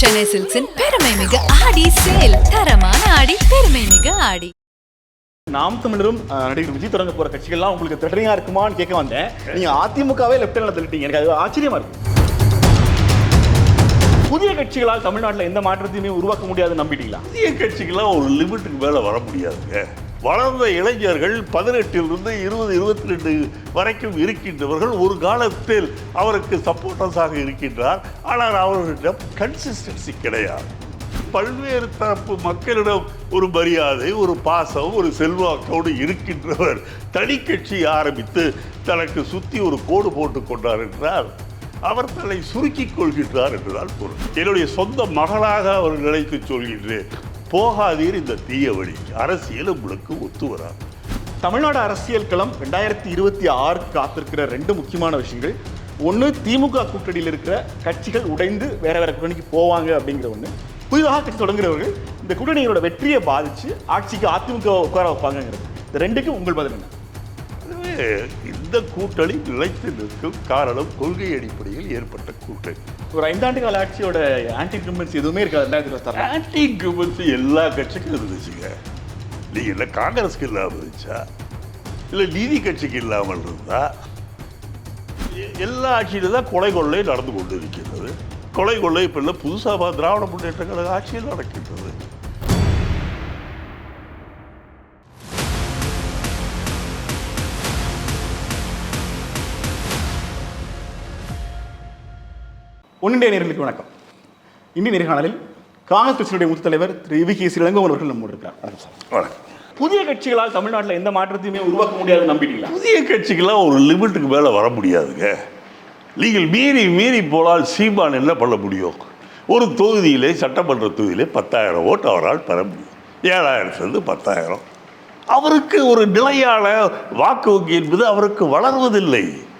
சென்னை சில்க்ஸின் பெருமை மிகு ஆடி சேல். தரமான ஆடி பெருமை மிகு ஆடி. நாம் தமிழரும் நடிகர் விஜய் தொடங்க போற கட்சிகள்லாம் உங்களுக்கு திரட்டனியா இருக்குமான்னு கேட்க வந்தேன். நீங்க அதிமுகவே லெப்ட் ஹேண்ட்ல தள்ளிட்டீங்க. எனக்கு அது ஆச்சரியமா இருக்கு. புதிய கட்சிகளால் தமிழ்நாட்டில் எந்த மாற்றத்தையுமே உருவாக்க முடியாதுன்னு நம்பிட்டீங்களா? புதிய கட்சிக்கெல்லாம் ஒரு லிமிட்டுக்கு மேலே வர முடியாதுங்க. வளர்ந்த இளைஞர்கள் பதினெட்டிலிருந்து இருபது இருபத்தி ரெண்டு வரைக்கும் இருக்கின்றவர்கள் ஒரு காலத்தில் அவருக்கு சப்போர்ட்டர்ஸாக இருக்கின்றார். ஆனால் அவர்களிடம் கன்சிஸ்டன்சி கிடையாது. பல்வேறு தரப்பு மக்களிடம் ஒரு மரியாதை ஒரு பாசம் ஒரு செல்வாக்கோடு இருக்கின்றவர் தனி கட்சி ஆரம்பித்து தனக்கு சுற்றி ஒரு கோடு போட்டு கொண்டார் என்றால் அவர் தன்னை சுருக்கிக் கொள்கின்றார் என்றுதான் பொருள். என்னுடைய சொந்த மகளாக அவர் நினைத்து சொல்கின்றேன். போகாதீர் இந்த தீய வழி. அரசியல் உங்களுக்கு ஒத்து வராது. தமிழ்நாடு அரசியல் களம் ரெண்டாயிரத்தி இருபத்தி ஆறு காத்திருக்கிற ரெண்டு முக்கியமான விஷயங்கள். ஒன்று திமுக கூட்டணியில் இருக்கிற கட்சிகள் உடைந்து வேற வேற கூட்டணிக்கு போவாங்க அப்படிங்கிற ஒன்று புதிதாக கட்சி தொடங்குறவர்கள் இந்த கூட்டணிகளோட வெற்றியை பாதிச்சு ஆட்சிக்கு அதிமுக உட்கார வைப்பாங்கங்கிறது. இந்த ரெண்டுக்கும் உங்கள் பதில் என்ன? இந்த கூட்டணி நிலைத்து நிற்கும் காரணம் கொள்கை அடிப்படையில் ஏற்பட்ட கூட்டணி. ஒரு ஐந்தாண்டு கால ஆட்சியோட ஆன்டி இன்கம்பன்ஸ் எதுவுமே இருக்காது. ரெண்டாயிரத்தி இருபத்தாறு ஆன்டி இன்குமென்சி எல்லா கட்சிக்கும் இருந்துச்சுங்க. நீங்கள் இல்லை காங்கிரஸ்க்கு இல்லாமல் இருந்துச்சா? இல்லை நீதி கட்சிக்கு இல்லாமல் இருந்தா? எ- எல்லா ஆட்சியிலும் தான் கொலை கொள்ளை நடந்து கொண்டு இருக்கிறது கொலை கொள்ளை இப்போ இல்லை புதுசாக திராவிட முன்னேற்ற கழக ஆட்சியில் நடக்கின்றது. ஒன்றிய நேர்களுக்கு வணக்கம். இந்திய நேர்காணலில் காங்கிரஸ் கட்சியினுடைய மூத்த தலைவர் திரு வி கே ஸ்ரீரங்கம் அவர்கள் நம்மோடு இருக்கிறார். வணக்கம் சார். வணக்கம். புதிய கட்சிகளால் தமிழ்நாட்டில் எந்த மாற்றத்தையுமே உருவாக்க முடியாதுன்னு நம்பிட்டீங்களா? புதிய கட்சிக்கெல்லாம் ஒரு லிமிட்டுக்கு மேலே வர முடியாதுங்க. நீங்கள் மீறி மீறி போனால் சீமான் என்ன பண்ண முடியும்? ஒரு தொகுதியிலே சட்டமன்ற தொகுதியிலே பத்தாயிரம் ஓட்டு அவரால் பெற முடியும். ஏழாயிரத்துலேருந்து பத்தாயிரம். அவருக்கு ஒரு நிலையான வாக்கு வங்கி என்பது அவருக்கு வளர்வதில்லை.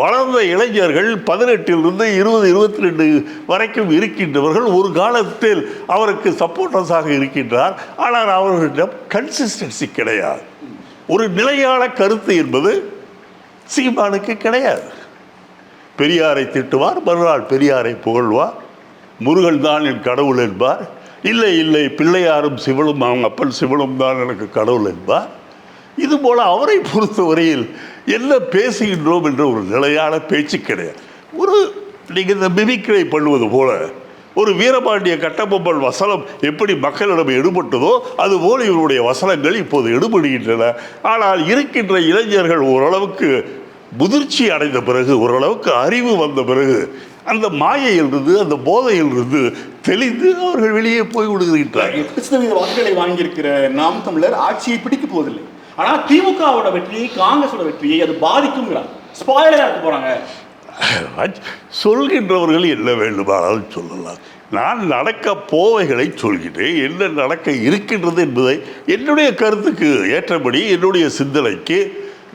வளர்ந்த இளைஞர்கள் பதினெட்டிலிருந்து இருபது இருபத்தி ரெண்டு வரைக்கும் இருக்கின்றவர்கள் ஒரு காலத்தில் அவருக்கு சப்போர்ட்டர்ஸாக இருக்கின்றார். ஆனால் அவர்களிடம் கன்சிஸ்டன்சி கிடையாது. ஒரு நிலையான கருத்து என்பது சீமானுக்கு கிடையாது. பெரியாரை திட்டுவார் மறுநாள் பெரியாரை புகழ்வார். முருகன் தான் என் கடவுள் என்பார். இல்லை இல்லை பிள்ளையாரும் சிவனும் அவங்க அப்பன் சிவனும் தான் எனக்கு கடவுள் என்பார். இதுபோல் அவரை பொறுத்தவரையில் என்ன பேசுகின்றோம் என்ற ஒரு நிலையான பேச்சு கிடையாது. ஒரு நீங்கள் இந்த மிமிக்ரை பண்ணுவது போல ஒரு வீரபாண்டிய கட்டபொம்மன் வசனம் எப்படி மக்களிடம் எடுபட்டதோ அதுபோல் இவருடைய வசனங்கள் இப்போது எடுபடுகின்றன. ஆனால் இருக்கின்ற இளைஞர்கள் ஓரளவுக்கு முதிர்ச்சி அடைந்த பிறகு ஓரளவுக்கு அறிவு வந்த பிறகு அந்த மாயையிலிருந்து அந்த போதையிலிருந்து தெளிந்து அவர்கள் வெளியே போய் விடுகின்றார்கள். வாக்குகளை வாங்கியிருக்கிற நாம் தமிழர் ஆட்சியை பிடிக்க போவதில்லை. ஆனால் திமுகவோட வெற்றியை காங்கிரஸோட வெற்றியை அது பாதிக்குங்கிறார் ஸ்பாயிலரா இருக்க போகிறாங்க சொல்கின்றவர்கள் என்ன வேண்டுமானாலும் சொல்லலாம். நான் நடக்க போவைகளை சொல்கிறேன். என்ன நடக்க இருக்கின்றது என்பதை என்னுடைய கருத்துக்கு ஏற்றபடி என்னுடைய சிந்தனைக்கு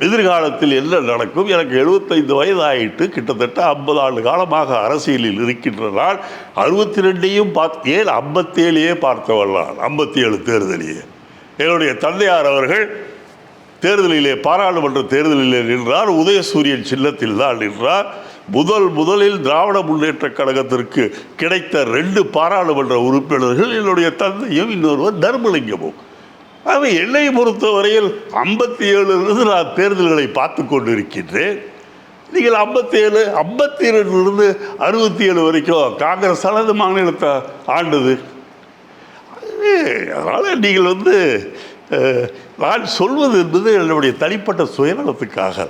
எதிர்காலத்தில் என்ன நடக்கும்? எனக்கு எழுபத்தைந்து வயதாயிட்டு கிட்டத்தட்ட ஐம்பது ஆண்டு காலமாக அரசியலில் இருக்கின்ற நான் அறுபத்தி ரெண்டையும் பார்த்து ஏன் ஐம்பத்தேழையே பார்த்தவள் நான் ஐம்பத்தி ஏழு தேர்தலையே என்னுடைய தந்தையார் அவர்கள் தேர்தலிலே பாராளுமன்ற தேர்தலிலே நின்றார். உதயசூரியன் சின்னத்தில் தான் நின்றார். முதல் முதலில் திராவிட முன்னேற்ற கழகத்திற்கு கிடைத்த ரெண்டு பாராளுமன்ற உறுப்பினர்கள் என்னுடைய தந்தையும் இன்னொருவர் தர்மலிங்கமும். ஆகவே என்னை பொறுத்தவரையில் ஐம்பத்தி ஏழுலேருந்து நான் தேர்தல்களை பார்த்து கொண்டு இருக்கின்றேன் நீங்கள் ஐம்பத்தி ஏழு ஐம்பத்தி ரெண்டுலேருந்து அறுபத்தி ஏழு வரைக்கும் காங்கிரஸ் அல்லது மாநிலத்தை ஆண்டது. அதனால் நீங்கள் வந்து நான் சொல்வது என்பது என்னுடைய தனிப்பட்ட சுயநலத்துக்காக.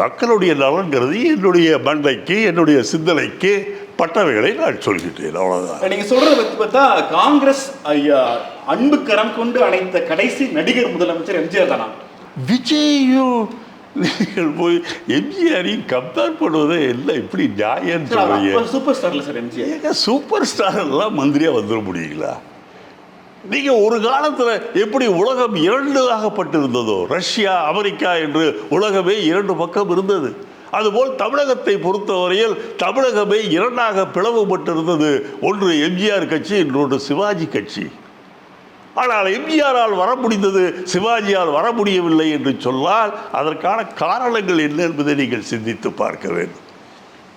மக்களுடைய நலன் கருதி என்னுடைய மண்டைக்கு என்னுடைய சிந்தனைக்கு பட்டவைகளை நான் சொல்கின்றேன். அவ்வளோதான் நீங்க சொல்றத பத்தி பார்த்தா காங்கிரஸ் ஐயா, அன்பு கரம் கொண்டு அணைத்த கடைசி நடிகர் முதலமைச்சர் எம்ஜிஆர் தானா? விஜயும் நீங்கள் போய் எம்ஜிஆரையும் கம்பேர் பண்ணுவதே இல்லை. இப்படி நியாயம் சொல்றீங்க. சூப்பர் ஸ்டார்ல சார் எம்ஜிஆர். சூப்பர் ஸ்டார் எல்லாம் மந்திரியா வந்துட முடியுங்களா? நீங்கள் ஒரு காலத்தில் எப்படி உலகம் இரண்டாகப்பட்டிருந்ததோ ரஷ்யா அமெரிக்கா என்று உலகமே இரண்டு பக்கம் இருந்தது. அதுபோல் தமிழகத்தை பொறுத்தவரையில் தமிழகமே இரண்டாக பிளவுபட்டிருந்தது. ஒன்று எம்ஜிஆர் கட்சி இன்னொன்று சிவாஜி கட்சி. ஆனால் எம்ஜிஆரால் வர முடிந்தது சிவாஜியால் வர முடியவில்லை என்று சொன்னால் அதற்கான காரணங்கள் என்ன என்பதை நீங்கள் சிந்தித்து பார்க்க வேண்டும்.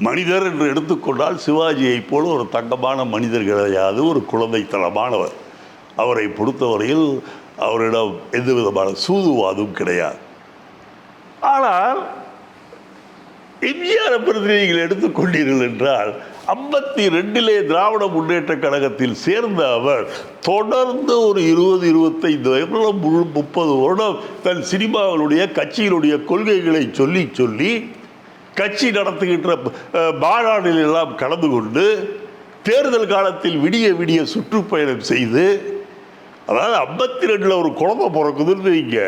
மனிதர் என்று எடுத்துக்கொண்டால் சிவாஜியைப் போல ஒரு தங்கமான மனிதர் கிடையாது ஒரு குழந்தைத்தனமானவர். அவரை பொறுத்தவரையில் அவரிடம் எந்த விதமான சூதுவாதும் கிடையாது. ஆனால் எம்ஜிஆரை பிரதி நீங்கள் எடுத்துக்கொண்டீர்கள் என்றால் ஐம்பத்தி ரெண்டிலே திராவிட முன்னேற்ற கழகத்தில் சேர்ந்த அவர் தொடர்ந்து ஒரு இருபது இருபத்தைந்து வருடம் முழு முப்பது வருடம் தன் சினிமாவினுடைய கட்சியினுடைய கொள்கைகளை சொல்லி சொல்லி கட்சி நடத்துகின்ற மாநாடுகளெல்லாம் எல்லாம் கலந்து கொண்டு தேர்தல் காலத்தில் விடிய விடிய சுற்றுப்பயணம் செய்து அதாவது ஐம்பத்தி ரெண்டில் ஒரு குழந்தை பிறக்குதுன்னு வைங்க.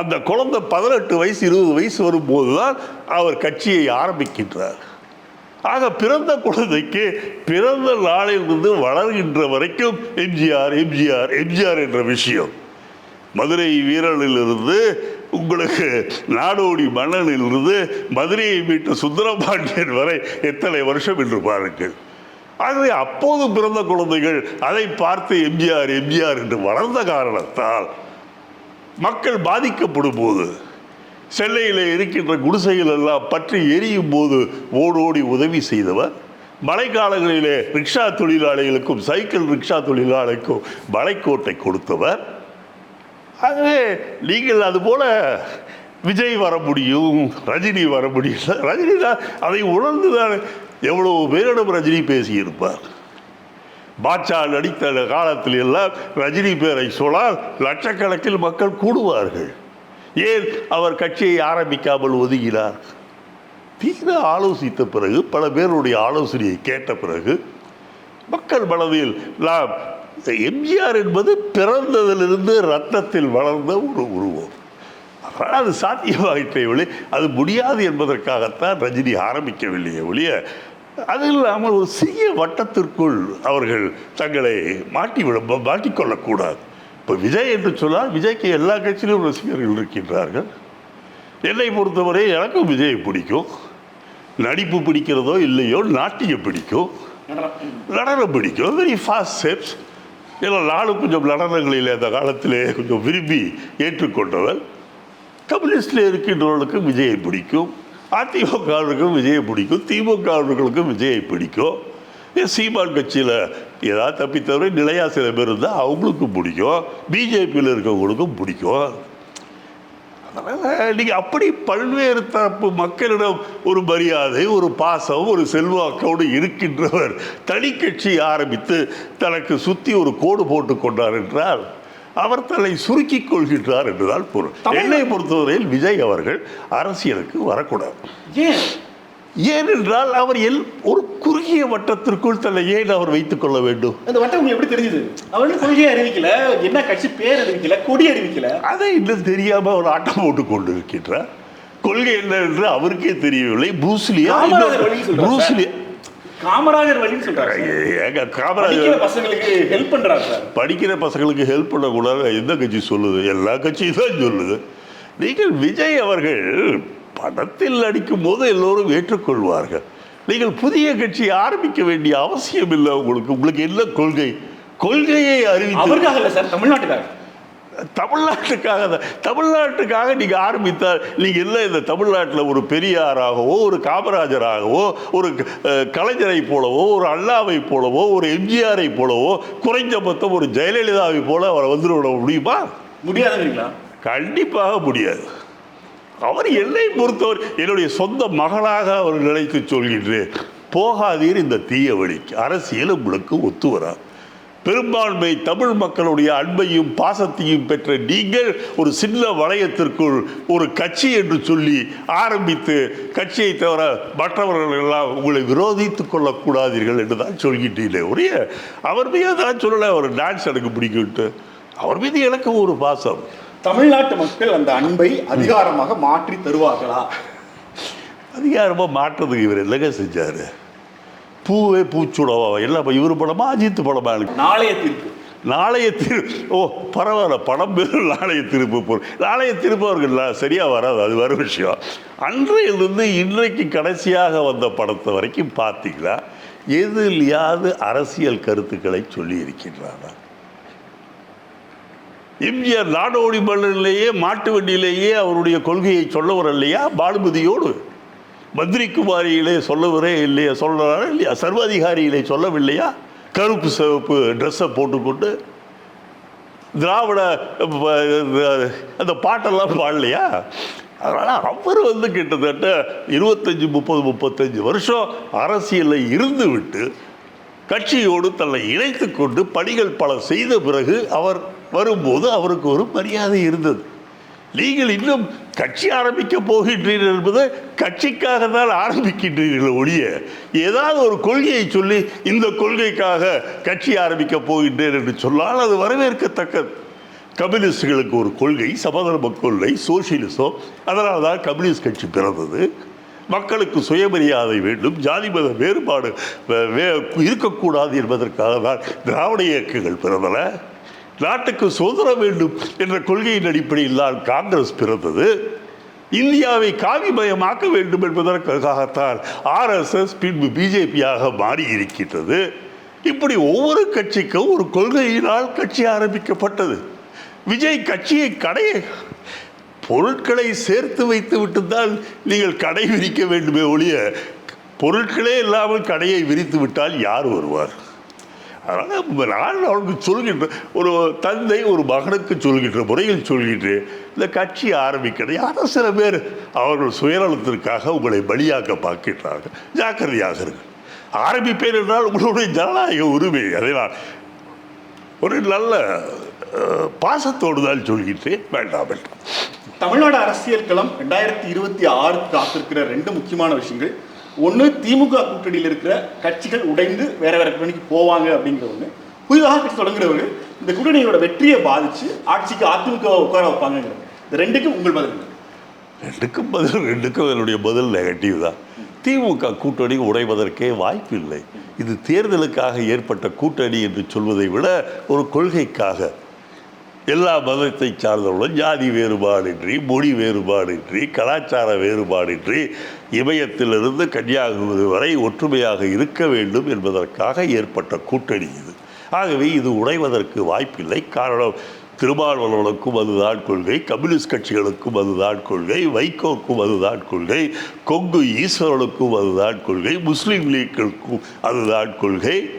அந்த குழந்தை பதினெட்டு வயசு இருபது வயசு வரும்போது தான் அவர் கட்சியை ஆரம்பிக்கின்றார். ஆக பிறந்த குழந்தைக்கு பிறந்த நாளிலிருந்து வளர்கின்ற வரைக்கும் எம்ஜிஆர் எம்ஜிஆர் எம்ஜிஆர் என்ற விஷயம். மதுரை வீரனிலிருந்து உங்களுக்கு நாடோடி மன்னனிலிருந்து மதுரையை மீட்ட சுந்தரபாண்டியன் வரை எத்தனை வருஷம் என்று பாருங்கள். ஆகவே அப்போது பிறந்த குழந்தைகள் அதை பார்த்து எம்ஜிஆர் எம்ஜிஆர் என்று வளர்ந்த காரணத்தால் மக்கள் பாதிக்கப்படும் போது சென்னையில் இருக்கின்ற குடிசைகள் எல்லாம் பற்றி எரியும் போது ஓடோடி உதவி செய்தவர். மழைக்காலங்களிலே ரிக்ஷா தொழிலாளிகளுக்கும் சைக்கிள் ரிக்ஷா தொழிலாளிக்கும் மலைக்கோட்டை கொடுத்தவர். ஆகவே நீங்கள் அதுபோல விஜய் வர முடியும் ரஜினி வர முடியல ரஜினி தான் அதை உணர்ந்து தான் எவ்வளவு பேரிடம் ரஜினி பேசியிருப்பார் பாட்சா நடித்த காலத்தில் எல்லாம் ரஜினி பேரை சொன்னால் லட்சக்கணக்கில் மக்கள் கூடுவார்கள். ஏன் அவர் கட்சியை ஆரம்பிக்காமல் ஒதுங்கினார்? தீர ஆலோசித்த பிறகு பல பேருடைய ஆலோசனையை கேட்ட பிறகு மக்கள் மனதில் நாம் எம்ஜிஆர் என்பது பிறந்ததிலிருந்து ரத்தத்தில் வளர்ந்த ஒரு உருவம். அதனால் அது சாத்தியமாகிட்டே ஒளி அது முடியாது என்பதற்காகத்தான் ரஜினி ஆரம்பிக்கவில்லையே ஒழிய அது இல்லாமல் ஒரு சிறிய வட்டத்திற்குள் அவர்கள் தங்களை மாட்டி விட மாட்டிக்கொள்ளக்கூடாது. இப்போ விஜய் என்று சொன்னால் விஜய்க்கு எல்லா கட்சியிலும் ரசிகர்கள் இருக்கின்றார்கள். என்னை பொறுத்தவரை எனக்கும் விஜயை பிடிக்கும். நடிப்பு பிடிக்கிறதோ இல்லையோ நாட்டியம் பிடிக்கும். நடனம் பிடிக்கும். வெரி ஃபாஸ்ட் ஸ்டெப்ஸ் ஏன்னா நானும் கொஞ்சம் நடனங்களில் அந்த காலத்திலே கொஞ்சம் விரும்பி ஏற்றுக்கொண்டவர் கம்யூனிஸ்டில் இருக்கின்றவர்களுக்கு விஜயை பிடிக்கும். அதிமுகவர்களுக்கும் விஜயை பிடிக்கும் திமுகவர்களுக்கும் விஜயை பிடிக்கும். ஏன் சீமான் கட்சியில் ஏதாவது தப்பித்தவரை நிலையாக சில பேர் இருந்தால் அவங்களுக்கும் பிடிக்கும் பிஜேபியில் இருக்கவங்களுக்கும் பிடிக்கும். அதனால் நீங்கள் அப்படி பல்வேறு தரப்பு மக்களிடம் ஒரு மரியாதை ஒரு பாசம் ஒரு செல்வாக்கோடு இருக்கின்றவர் தனி கட்சி ஆரம்பித்து தனக்கு சுற்றி ஒரு கோடு போட்டு கொண்டார் என்றால் அவர் தன்னை சுருக்கிக் கொள்கின்றார் என்றுதான் பொருள். என்னை பொறுத்தவரையில் விஜய் அவர்கள் அரசியலுக்கு வரக்கூடாது. ஏன்? ஏனென்றால் அவர் எல் ஒரு குறுகிய வட்டத்திற்குள் தன்னை ஏன் அவர் வைத்துக் கொள்ள வேண்டும்? அந்த வட்டம் உங்களுக்கு எப்படி தெரியுது அவர் கொள்கையை அறிவிக்கல என்ன கட்சி பேர் அறிவிக்கல கொடி அறிவிக்கல. அதை இன்னும் தெரியாம அவர் ஆட்டம் போட்டுக் கொண்டு இருக்கின்றார் கொள்கை என்ன என்று அவருக்கே தெரியவில்லை. ப்ரூஸ்லியா ப்ரூஸ்லியா காமராஜர் வழின்னு சொல்றாரு. ஏங்க காமராஜர் பசங்களுக்கு ஹெல்ப் பண்றாரு படிக்கிற பசங்களுக்கு ஹெல்ப் பண்ணக்கூடாது. எந்த கட்சி சொல்லுது? எல்லா கட்சியும் தான் சொல்லுது. நீங்கள் விஜய் அவர்கள் படத்தில் நடிக்கும் போது எல்லோரும் ஏற்றுக்கொள்வார்கள். நீங்கள் புதிய கட்சி ஆரம்பிக்க வேண்டிய அவசியம் இல்லை உங்களுக்கு. உங்களுக்கு என்ன கொள்கை? கொள்கையை அறிவித்து அவருக்காக இல்ல சார் தமிழ்நாட்டுக்காக. தமிழ்நாட்டுக்காக தான். தமிழ்நாட்டுக்காக நீங்கள் ஆரம்பித்தால் நீங்கள் இல்லை இந்த தமிழ்நாட்டில் ஒரு பெரியாராகவோ ஒரு காமராஜராகவோ ஒரு கலைஞரை போலவோ ஒரு அண்ணாவை போலவோ ஒரு எம்ஜிஆரை போலவோ குறைஞ்சபட்சம் ஒரு ஜெயலலிதாவை போல அவரை வந்துவிட முடியுமா? முடியாதுங்களா கண்டிப்பாக முடியாது. அவர் என்னை பொறுத்தவர் என்னுடைய சொந்த மகளாக அவர் நினைத்து சொல்கின்றேன். போகாதீர் இந்த தீய வழிக்கு. அரசியல் உங்களுக்கு ஒத்து வராது. பெரும்பான்மை தமிழ் மக்களுடைய அன்பையும் பாசத்தையும் பெற்ற நீங்கள் ஒரு சின்ன வளையத்திற்குள் ஒரு கட்சி என்று சொல்லி ஆரம்பித்து கட்சியை தவிர மற்றவர்கள் எல்லாம் உங்களை விரோதித்துக் கொள்ளக்கூடாதீர்கள் என்று தான் சொல்கின்றீர்களே ஒரே அவர் மீது தான் சொல்லலை அவர் டான்ஸ் எனக்கு பிடிக்கும்ட்டு. அவர் மீது எனக்கு ஒரு பாசம். தமிழ்நாட்டு மக்கள் அந்த அன்பை அதிகாரமாக மாற்றி தருவார்களா? அதிகாரமாக மாற்றுறதுக்கு இவர் என்னங்க செஞ்சார்? பூவே பூச்சுடவா? எல்லாம் இப்ப இவர் படமா அஜித் படமா எனக்கு? நாளைய தீர்ப்பு. நாளைய திரு ஓ பரவாயில்ல படம் பேர் நாளைய திருப்பு போர் நாளைய திருப்பு அவர்கள் நான் சரியாக வராது அது வேறு விஷயம். அன்றையிலிருந்து இன்றைக்கு கடைசியாக வந்த படத்தை வரைக்கும் பார்த்தீங்களா? எதிலையாவது அரசியல் கருத்துக்களை சொல்லி இருக்கின்றாரா எம்ஜிஆர் நாடோடி மன்னனிலேயே மாட்டு வண்டியிலேயே அவருடைய கொள்கையை சொல்லவர் இல்லையா பானுமதியோடு. மந்திரி குமாரியிலே சொல்லவரே இல்லையா சொல்கிறாரா இல்லையா? சர்வாதிகாரியிலே சொல்லவில்லையா? கருப்பு சிவப்பு ட்ரெஸ்ஸை போட்டுக்கொண்டு திராவிட அந்த பாட்டெல்லாம் பாடலையா? அதனால் அவர் வந்து கிட்டத்தட்ட இருபத்தஞ்சி முப்பது முப்பத்தஞ்சு வருஷம் அரசியலில் இருந்து விட்டு கட்சியோடு தன்னை இணைத்து கொண்டு பணிகள் பல செய்த பிறகு அவர் வரும்போது அவருக்கு ஒரு மரியாதை இருந்தது. நீங்கள் இன்னும் கட்சி ஆரம்பிக்க போகின்றீர்கள் என்பது கட்சிக்காக தான் ஆரம்பிக்கின்றீர்கள் ஒழிய ஏதாவது ஒரு கொள்கையை சொல்லி இந்த கொள்கைக்காக கட்சி ஆரம்பிக்க போகின்றேன் என்று சொன்னால் அது வரவேற்கத்தக்கது. கம்யூனிஸ்டுகளுக்கு ஒரு கொள்கை சமதர்ம கொள்கை சோசியலிசம் அதனால தான் கம்யூனிஸ்ட் கட்சி பிறந்தது. மக்களுக்கு சுயமரியாதை வேண்டும் ஜாதி மத வேறுபாடு வே- வே- இருக்கக்கூடாது என்பதற்காக தான் திராவிட இயக்கங்கள் பிறந்தன. நாட்டுக்கு சுதந்திரம் வேண்டும் என்ற கொள்கையின் அடிப்படையில் தான் காங்கிரஸ் பிறந்தது. இந்தியாவை காவிமயமாக்க வேண்டும் என்பதற்காகத்தான் ஆர்எஸ்எஸ் பின்பு பிஜேபியாக மாறி இருக்கின்றது இப்படி ஒவ்வொரு கட்சிக்கும் ஒரு கொள்கையினால் கட்சி ஆரம்பிக்கப்பட்டது. விஜய் கட்சியை கடையை பொருட்களை சேர்த்து வைத்து விட்டுத்தான் நீங்கள் கடை விரிக்க வேண்டுமே ஒழிய பொருட்களே இல்லாமல் கடையை விரித்து விட்டால் யார் வருவார்? அதனால் நான் அவனுக்கு சொல்கின்ற ஒரு தந்தை ஒரு மகனுக்கு சொல்கின்ற முறையில் சொல்கின்றேன் இந்த கட்சி ஆரம்பிக்கிறது. யாரோ சில பேர் அவர்கள் சுயநலத்திற்காக உங்களை பலியாக்க பார்க்கின்றார்கள். ஜாக்கிரதையாக இருக்கு ஆரம்பிப்பேன் என்றால் உங்களுடைய ஜனநாயக உரிமை அதை நான் ஒரு நல்ல பாசத்தோடு தான் சொல்கின்றேன். வேண்டாம் வேண்டாம். தமிழ்நாடு அரசியல் களம் ரெண்டாயிரத்தி இருபத்தி ஆறு காத்திருக்கிற ரெண்டு முக்கியமான விஷயங்கள். ஒன்று திமுக கூட்டணியில் இருக்கிற கட்சிகள் உடைந்து வேற வேற கூட்டணிக்கு போவாங்க அப்படிங்கிற ஒன்று புதிதாக கட்சி தொடங்குறவர்கள் இந்த கூட்டணியோட வெற்றியை பாதிச்சு ஆட்சிக்கு அதிமுக உட்கார வைப்பாங்கிற இந்த ரெண்டுக்கும் உங்கள் பதில் ரெண்டுக்கும் பதில் ரெண்டுக்கும் என்னுடைய பதில் நெகட்டிவ் தான். திமுக கூட்டணி உடைவதற்கே வாய்ப்பில்லை. இது தேர்தலுக்காக ஏற்பட்ட கூட்டணி என்று சொல்வதை விட ஒரு கொள்கைக்காக. எல்லா மதத்தை சார்ந்தவர்களும் ஜாதி வேறுபாடின்றி மொழி வேறுபாடின்றி கலாச்சார வேறுபாடின்றி இமயத்திலிருந்து கன்னியாகுமரி வரை ஒற்றுமையாக இருக்க வேண்டும் என்பதற்காக ஏற்பட்ட கூட்டணி இது. ஆகவே இது உடைவதற்கு வாய்ப்பில்லை. காரணம் திருமாவளவனுக்கும் அதுதான் கொள்கை கம்யூனிஸ்ட் கட்சிகளுக்கும் அதுதான் கொள்கை வைகோக்கும் அதுதான் கொள்கை கொங்கு ஈஸ்வரனுக்கும் அதுதான் கொள்கை முஸ்லீம் லீக்களுக்கும் அதுதான் கொள்கை.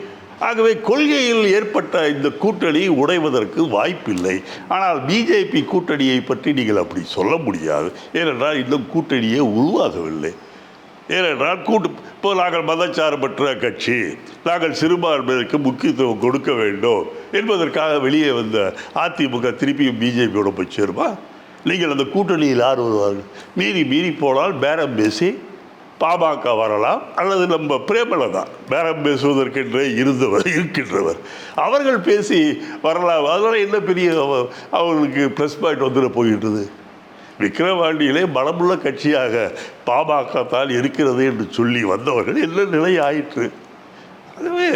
ஆகவே கொள்கையில் ஏற்பட்ட இந்த கூட்டணி உடைவதற்கு வாய்ப்பில்லை. ஆனால் பிஜேபி கூட்டணியை பற்றி நீங்கள் அப்படி சொல்ல முடியாது. ஏனென்றால் இன்னும் கூட்டணியே உருவாகவில்லை. ஏனென்றால் கூட்டு இப்போ நாங்கள் மதச்சார்பற்ற கட்சி நாங்கள் சிறுபான்மையினருக்கு முக்கியத்துவம் கொடுக்க வேண்டும் என்பதற்காக வெளியே வந்த அதிமுக திருப்பியும் பிஜேபியோட போய் சேருமா? நீங்கள் அந்த கூட்டணியில் யார் வருவார்கள்? மீறி மீறி போனால் பேரம் பேசி பாமக வரலாம் அல்லது நம்ம பிரேமலதா. பேரம் பேசுவதற்கென்றே இருந்தவர் இருக்கின்றவர். அவர்கள் பேசி வரலாம். அதனால் என்ன பெரிய அவ- அவர்களுக்கு ப்ளஸ் பாயிண்ட் வந்துட போகின்றது? விக்கிரவாண்டியிலே பலமுள்ள கட்சியாக பாமக தான் இருக்கிறது என்று சொல்லி வந்தவர்கள் என்ன நிலை ஆயிற்று? ஆகவே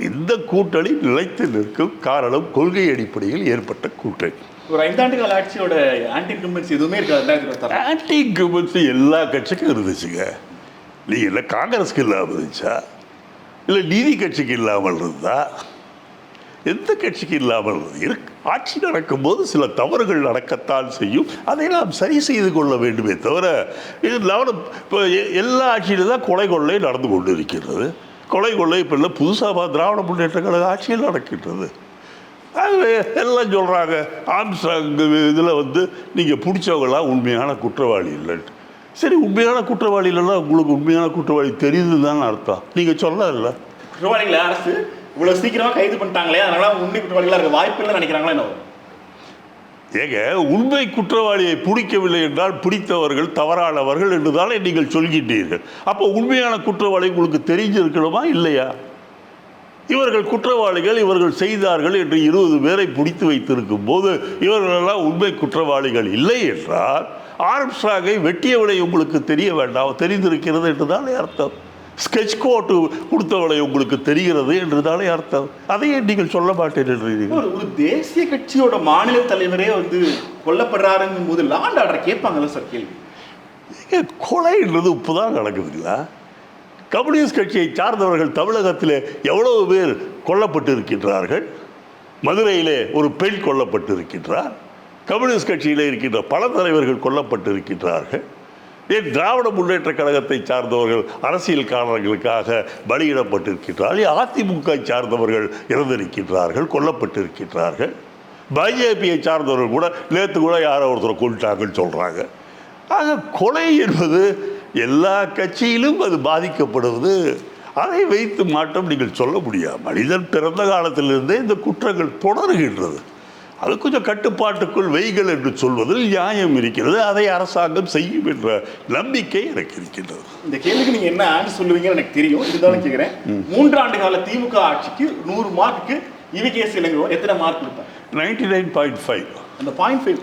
இந்த கூட்டணி நிலைத்து நிற்கும் காரணம் கொள்கை அடிப்படையில் ஏற்பட்ட கூட்டணி. ஒரு ஐந்தாண்டு கால ஆட்சியோட ஆன்டி இன்கம்பன்ஸ் எதுவுமே இருக்காது ஆன்டி இன்குமெண்ட்ஸ் எல்லா கட்சிக்கும் இருந்துச்சுங்க. நீ இல்லை காங்கிரஸ்க்கு இல்லாமல் இருந்துச்சா? இல்லை நீதி கட்சிக்கு இல்லாமல் இருந்தா? எந்த கட்சிக்கு இல்லாமல் இருந்தது? இருக்கு ஆட்சி நடக்கும்போது சில தவறுகள் நடக்கத்தான் செய்யும். அதை நாம் சரி செய்து கொள்ள வேண்டுமே தவிர இது லவனம் இப்போ எ- எல்லா ஆட்சியிலும் தான் கொலை கொள்ளை நடந்து கொண்டு இருக்கிறது கொலை கொள்ளை இப்போ இல்லை புதுசாக திராவிட முன்னேற்ற கழக ஆட்சியில் நடக்கின்றது. அது எல்லாம் சொல்கிறாங்க ஆம்ஸ்ட்ராங் இதில் வந்து நீங்கள் பிடிச்சவங்களாம் உண்மையான குற்றவாளி இல்லைன்ட்டு. சரி உண்மையான குற்றவாளி இல்லைன்னா உங்களுக்கு உண்மையான குற்றவாளி தெரியுதுன்னு தானே அர்த்தம். நீங்கள் சொல்லல குற்றவாளிகளை அரசு? இவ்வளவு சீக்கிரமா கைது பண்ணிட்டாங்களே அதனால உண்மை குற்றவாளிகளா இருக்க வாய்ப்பு இல்லைன்னு நினைக்கிறாங்களா என்ன? ஏங்க உண்மை குற்றவாளியை பிடிக்கவில்லை என்றால் பிடித்தவர்கள் தவறானவர்கள் என்று தானே நீங்கள் சொல்கின்றீர்கள். அப்போ உண்மையான குற்றவாளி உங்களுக்கு தெரிஞ்சிருக்கணுமா இல்லையா? இவர்கள் குற்றவாளிகள் இவர்கள் செய்தார்கள் என்று இருபது பேரை பிடித்து வைத்திருக்கும் போது இவர்களெல்லாம் உண்மை குற்றவாளிகள் இல்லை என்றால் ஆர்ம்ஸ்ட்ராங்கை வெட்டியவனை உங்களுக்கு தெரிய வேண்டாம். தெரிந்திருக்கிறது என்று தானே அர்த்தம். ஸ்கெட்ச் கோட்டு கொடுத்தவளை உங்களுக்கு தெரிகிறது என்று தானே அர்த்தம். அதையே நீங்கள் சொல்ல மாட்டேன் ஒரு தேசிய கட்சியோட மாநில தலைவரே வந்து கொல்லப்படுறாருங்கும் போது லாண்ட் ஆர்டர் கேட்பாங்கல்ல சார் கேள்வி. கொலைன்றது இப்போதான் நடக்குதுங்களா கம்யூனிஸ்ட் கட்சியை சார்ந்தவர்கள் தமிழகத்தில் எவ்வளவு பேர் கொல்லப்பட்டு இருக்கின்றார்கள் மதுரையிலே ஒரு பெண் கொல்லப்பட்டு இருக்கின்றார் கம்யூனிஸ்ட் கட்சியில் இருக்கின்ற பல தலைவர்கள் கொல்லப்பட்டு இருக்கின்றார்கள் ஏன் திராவிட முன்னேற்ற கழகத்தை சார்ந்தவர்கள் அரசியல் காரணங்களுக்காக பலியிடப்பட்டிருக்கின்றார்கள். அதிமுக சார்ந்தவர்கள் இறந்திருக்கின்றார்கள் கொல்லப்பட்டிருக்கின்றார்கள். பிஜேபியை சார்ந்தவர்கள் கூட நேற்று கூட யாரோ ஒருத்தரை கொண்டுட்டாங்கன்னு சொல்கிறாங்க ஆக கொலை என்பது எல்லா கட்சியிலும் அது பாதிக்கப்படுவது. அதை வைத்து மாற்றம் நீங்கள் சொல்ல முடியாது மனிதன் பிறந்த காலத்திலிருந்தே இந்த குற்றங்கள் தொடருகின்றது. அது கொஞ்சம் கட்டுப்பாட்டுக்குள் வைகள் என்று சொல்வதில் நியாயம் இருக்கிறது. அதை அரசாங்கம் செய்யும் என்ற நம்பிக்கை எனக்கு இருக்கின்றது. இந்த கேள்விக்கு நீங்க என்ன ஆன்சர் சொல்லுவீங்கன்னு எனக்கு தெரியும். இருந்தாலும் கேட்கிறேன் மூன்றாண்டு கால திமுக ஆட்சிக்கு நூறு மார்க்குக்கு இவிகேஎஸ் இளங்கோவன் எத்தனை மார்க் கொடுப்பாங்க நைன்டி நைன் பாயிண்ட் ஃபைவ். அந்த பாயிண்ட் ஃபைவ்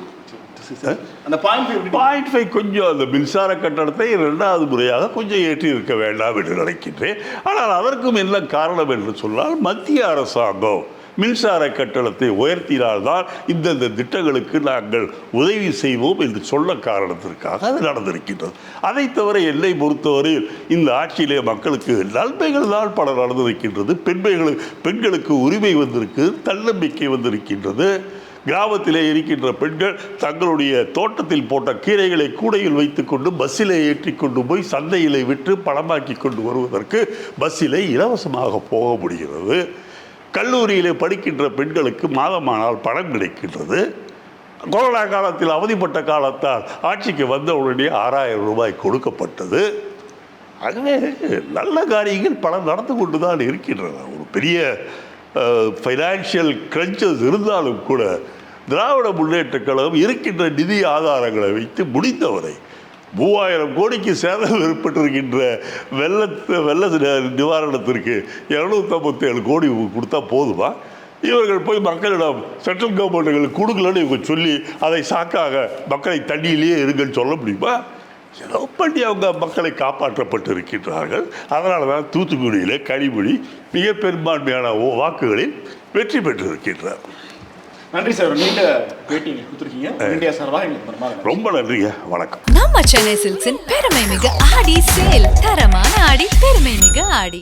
அந்த பாயிண்ட் பாயிண்ட் ஃபைவ் கொஞ்சம் அந்த மின்சார கட்டணத்தை இரண்டாவது முறையாக கொஞ்சம் ஏற்றி இருக்க வேண்டாம் என்று நினைக்கின்றேன். ஆனால் அதற்கும் என்ன காரணம் என்று சொன்னால் மத்திய அரசாங்கம் மின்சார கட்டணத்தை உயர்த்தினால்தான் இந்தந்த திட்டங்களுக்கு நாங்கள் உதவி செய்வோம் என்று சொல்ல காரணத்திற்காக அது நடந்திருக்கின்றது. அதை தவிர என்னை பொறுத்தவரையில் இந்த ஆட்சியிலே மக்களுக்கு நன்மைகள் தான் பல நடந்திருக்கின்றது. பெண்மைகளுக்கு பெண்களுக்கு உரிமை வந்திருக்கு தன்னம்பிக்கை வந்திருக்கின்றது. கிராமத்திலே இருக்கின்ற பெண்கள் தங்களுடைய தோட்டத்தில் போட்ட கீரைகளை கூடையில் வைத்துக்கொண்டு பஸ்ஸிலே ஏற்றி கொண்டு போய் சந்தையிலே விற்று பணமாக்கி கொண்டு வருவதற்கு பஸ்ஸிலே இலவசமாக போக முடிகிறது. கல்லூரியில் படிக்கின்ற பெண்களுக்கு மாதமானால் பணம் கிடைக்கின்றது. கொரோனா காலத்தில் அவதிப்பட்ட காலத்தால் ஆட்சிக்கு வந்த உடனே ஆறாயிரம் ரூபாய் கொடுக்கப்பட்டது. ஆகவே நல்ல காரியங்கள் பல நடந்து கொண்டு தான் இருக்கின்றன. ஒரு பெரிய ஃபைனான்ஷியல் கிரன்ச்சஸ் இருந்தாலும் கூட திராவிட முன்னேற்ற கழகம் இருக்கின்ற நிதி ஆதாரங்களை வைத்து முடிந்தவரை மூவாயிரம் கோடிக்கு சேதம் ஏற்பட்டிருக்கின்ற வெள்ள வெள்ள நிவாரணத்திற்கு இரநூத்தம்பத்தேழு கோடி கொடுத்தா போதுமா? இவர்கள் போய் மக்களிடம் சென்ட்ரல் கவர்மெண்ட்டுகளுக்கு கொடுக்கலன்னு இவங்க சொல்லி அதை சாக்காக மக்களை தண்ணியிலேயே இருங்கன்னு சொல்ல முடியுமா? செலவு பண்ணி அவங்க மக்களை காப்பாற்றப்பட்டு இருக்கின்றார்கள் அதனால தான் தூத்துக்குடியில் கனிமொழி மிக பெரும்பான்மையான ஓ- வாக்குகளில் வெற்றி பெற்றிருக்கின்றார். நன்றி சார். நீண்ட பேட்டி நீங்க கொடுத்துருக்கீங்க. இந்தியா சார்பாக எங்களுக்கு ரொம்ப நன்றிங்க. வணக்கம். நம்ம சென்னை சில்க்ஸின் பெருமை மிக ஆடி சேல். தரமான ஆடி பெருமை மிக ஆடி.